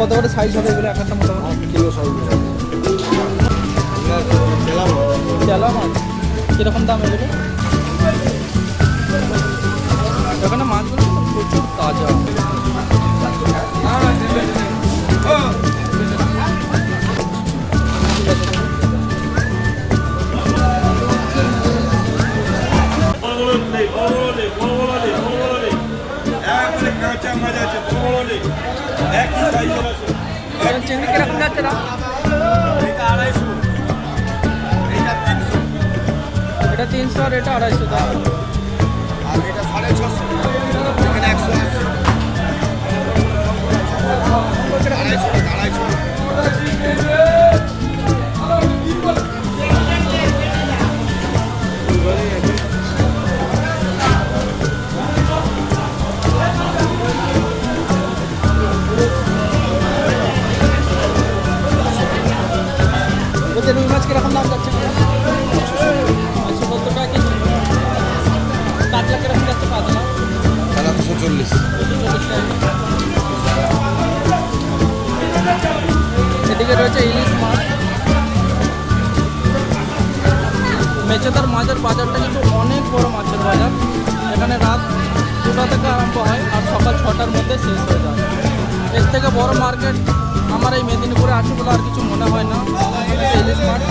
কত করে সাইজ হবে এগুলো এক একটা মোটামুটি কিলো সাইজ চেলা মাছ। কীরকম দাম এগুলো? এখানে মাছগুলো প্রচুর তাজা। তিনশো আর এটা আড়াইশো টাকা আর এটা সাড়ে ছশো। এখানে একশো আড়াইশো আড়াইশো। রয়েছে ইলিশ মাছ। মেচেদার মাছের বাজারটা কিন্তু অনেক বড় মাছের বাজার। এখানে রাত দুটা থেকে আরম্ভ হয় আর সকাল ছটার মধ্যে শেষ হয়ে যায়। এর থেকে বড় মার্কেট আমার এই মেদিনীপুরে আছে বলে আর কিছু মনে হয় না। ইলিশ মাছ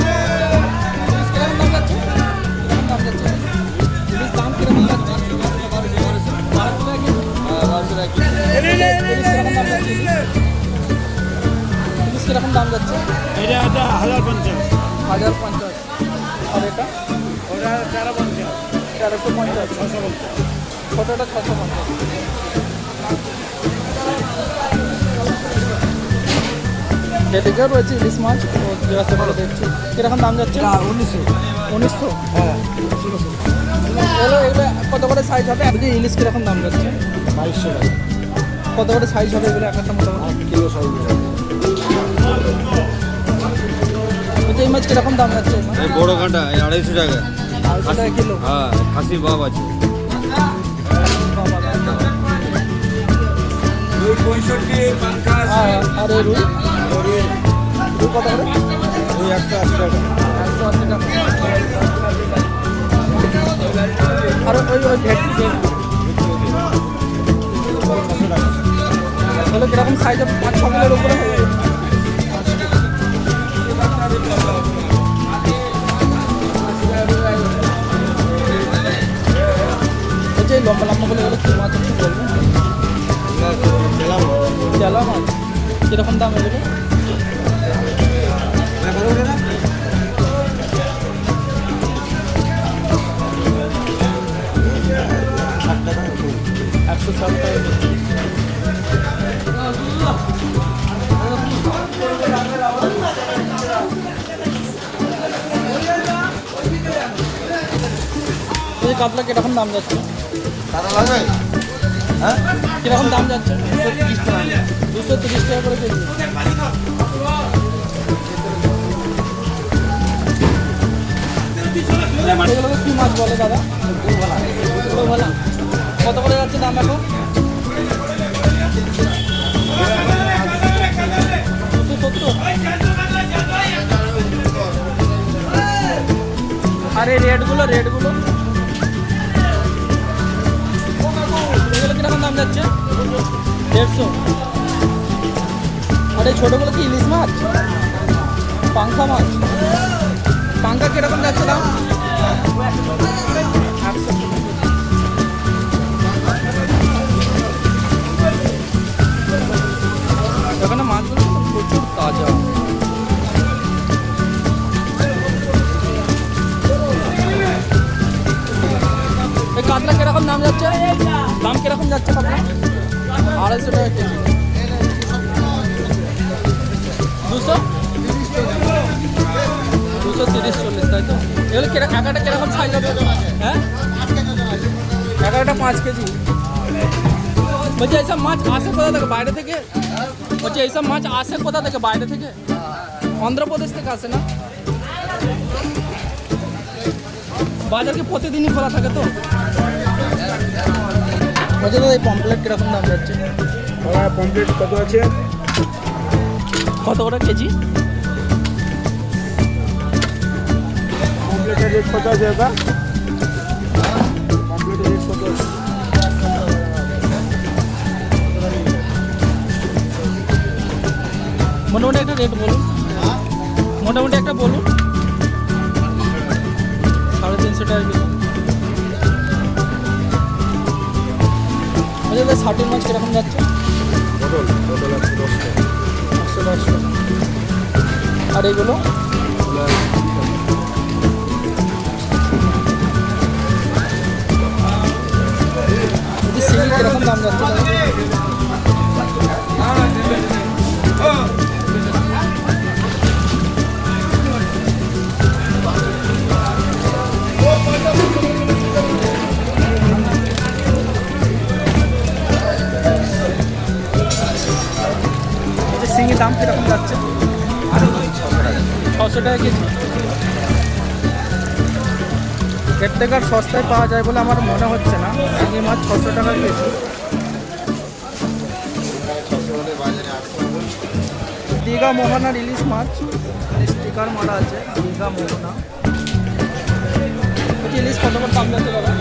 দাম যাচ্ছে? এটা আছে হাজার পঞ্চাশ। হাজার পঞ্চাশ। আর এটা? ওটা তেরো পঞ্চাশ। তেরোশো পঞ্চাশ। ছশো পঞ্চাশ। ছোটোটা ছশো পঞ্চাশ। এদিকেও রয়েছে ইলিশ মাছ। জিজ্ঞাসা করে দেখছি। কীরকম দাম যাচ্ছে? উনিশশো। উনিশশো? হ্যাঁ। এগুলো এগুলো কত করে সাইজ হবে? আপনি ইলিশ কীরকম দাম যাচ্ছে? বাইশশো টাকা। কত করে সাইজ হবে এগুলো? এক একটা মোটামুটি। কিলো সাইজ এই মাছ কীরকম দাম যাচ্ছে? এই? বড় কাঁটা এই আড়াইশো টাকা। আড়াইশো টাকা কিলো? হ্যাঁ খাসি বাপ আছে। ওই পঁয়ষট্টি পাঙ্কা আছে। আর এই রুই? রুই। কত করে? ওই একশো আশি টাকা। একশো আশি টাকা। আর ওই ওই ভেটকি তাহলে কীরকম সাইজ পাঁচ ছ কিলোর উপরে হয়ে যাবে। বলছি এই লম্বা লম্বা বলে এগুলো কী মাছ একটু বলবেন জেলা মাছ কীরকম দাম এগুলো একশো ষাট টাকা কাতলা কীরকম দাম যাচ্ছে? হ্যাঁ? কীরকম দাম যাচ্ছে? দুশো তিরিশ টাকা করে কেজি। এগুলোকে কি মাছ বলে দাদা? ভালা কত করে যাচ্ছে দাম এখন? আর এই রেটগুলো রেটগুলো। যাচ্ছে? দেড়শো। আর এই ছোটোগুলো কি ইলিশ মাছ? পাঙ্খা মাছ। পাঙ্খা কীরকম যাচ্ছে দাম? দাম কীরকম যাচ্ছে কাতলা আড়াইশো টাকা কেজি দুশো দুশো তিরিশ চল্লিশ তাই তো এগুলো কীরকম একাটা কীরকম সাইজ হবে হ্যাঁ এগারোটা পাঁচ কেজি বলছি এইসব মাছ আসে কোথা থেকে বাইরে থেকে বলছি এইসব মাছ আসে কোথা থেকে বাইরে থেকে অন্ধ্রপ্রদেশ থেকে আসে না বাজার কি প্রতিদিনই খোলা থাকে তো দাদা এই পমপ্লেট কীরকম দাম যাচ্ছে? কমপ্লিট কত আছে? কত করে কেজি? কমপ্লিটের রেট কত আছে দাদা? কমপ্লিটের রেট কত আছে? মোটামুটি একটা রেট বলুন। মোটামুটি একটা বলুন। সাড়ে তিনশো টাকা আচ্ছা দাদা ষাটের মাছ কীরকম যাচ্ছে? পটল পটল দশ টাকা একশো দশ টাকা আর এগুলো? দাম কীরকম যাচ্ছে? ছশো টাকা কেজি। এর থেকে আর সস্তায় পাওয়া যায় বলে আমার মনে হচ্ছে না। শিঙি মাছ ছশো টাকা কেজি। দীঘা মোহনার ইলিশ মাছ স্টিকার মারা আছে দীঘা মোহনা। ইলিশ কত করে দাম যাচ্ছে দাদা?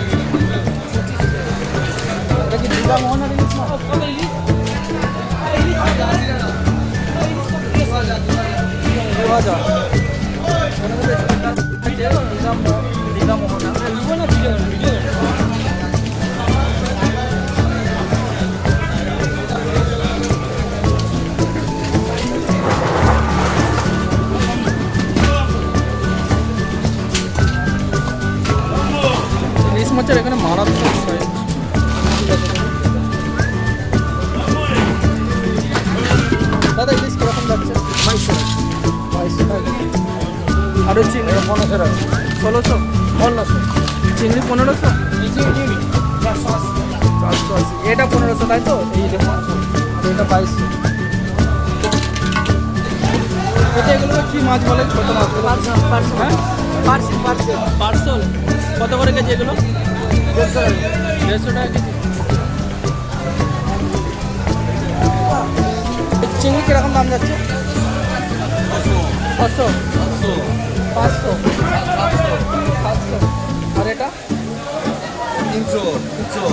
এটা কি দীঘা মোহনার ইলিশ মাছ じゃあ。আরও চিংড়ি পনেরোশো টাকা। ষোলোশো? পনেরোশো। চিংড়ি পনেরোশো? চারশো আশি। এটা পনেরোশো তাই তো? এই আর এটা বাইশশো। এটা এগুলো কি মাছ বলে? ছোটো মাছ। হ্যাঁ? Parcel parcel. পার্সেল? কত করে কেজি এগুলো? দেড়শো টাকা দেড়শো টাকা কেজি। চিংড়ি কীরকম দাম যাচ্ছে? ছশো পাঁচশো। সাতশো আর এটা? তিনশো তিনশো।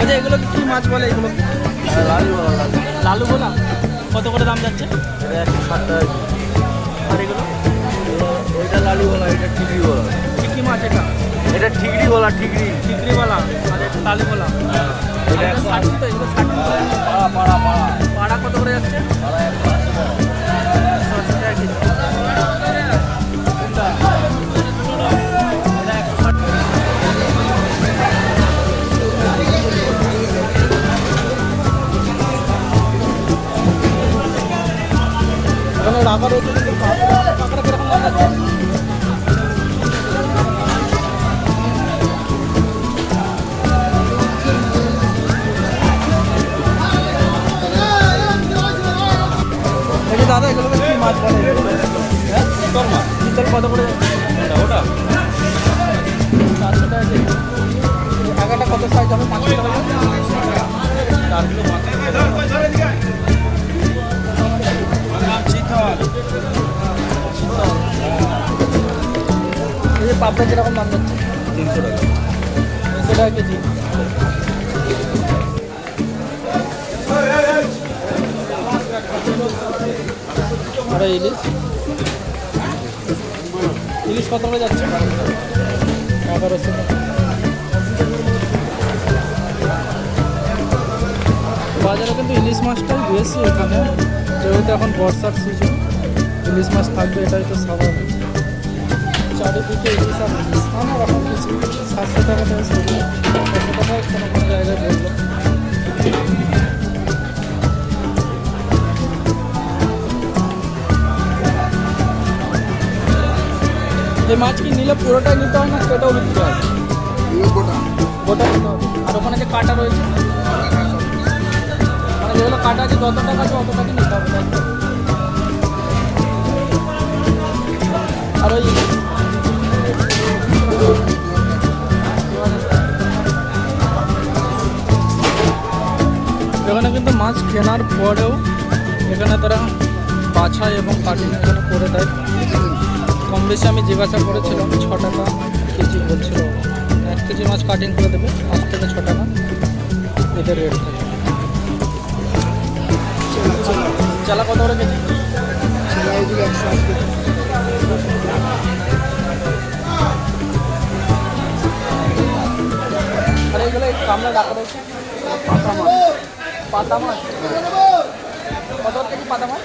আচ্ছা এগুলো কি মাছ বলে? এগুলো লালি বলা লালু। গোলা কত করে দাম যাচ্ছে? এটা একশো ষাট টাকা আর এগুলো? ওইটা লালি বলা এটা ঠিকরি বলা। কি মাছ এটা? এটা ঠিকরি বলা ঠিকরি চিংড়িওয়ালা আর এটা লালু গোলা পাড়া কত করে যাচ্ছে রাখা রয়েছে দাদা এগুলোকে কি মাছ বলে এগুলো? হ্যাঁ? চিতল কত করে ওটা চারশো টাকা এগারোটা কত সাইজ হবে? পাঁচশো টাকা? চার কিলো মাছ এই যে পাবদা কীরকম দাম যাচ্ছে, তিনশো টাকা। তিনশো টাকা কেজি। আর ইলিশ। ইলিশ কত করে যাচ্ছে? এগারোশো টাকা। বাজারে কিন্তু ইলিশ মাছটাই বেশি এখানে। যেহেতু এখন বর্ষার সিজন ইলিশ মাছ থাকবে, এটাই তো স্বাভাবিক। চারিদিকে ইলিশ আর নানা রকম কিছু। সাতশো টাকা থেকে শুরু ছশো টাকায় কোনো কোনো জায়গায় বলল এই মাছ কি নিলে পুরোটাই নিতে হয় না সেটাও নিতে হয়? গোটা। নিতে হবে। আর ওখানে যে কাটা রয়েছে? মানে যেগুলো কাটা আছে যত টাকা আছে অত টাকা নিতে হবে আর ওই কিন্তু মাছ কেনার পরেও এখানে তারা বাছাই এবং কাটিং এখানে করে দেয়। কম বেশি আমি জিজ্ঞাসা করেছিলাম ছ টাকা কেজি বলছিল। এক কেজি মাছ কাটিং করে দেবে, পাঁচ থেকে ছ টাকা এদের রেট থাকে। চালা কত করে কেজি? আর এগুলো রয়েছে। পাতা মাছ। পাতা মাছ? কত কেজি পাতা মাছ?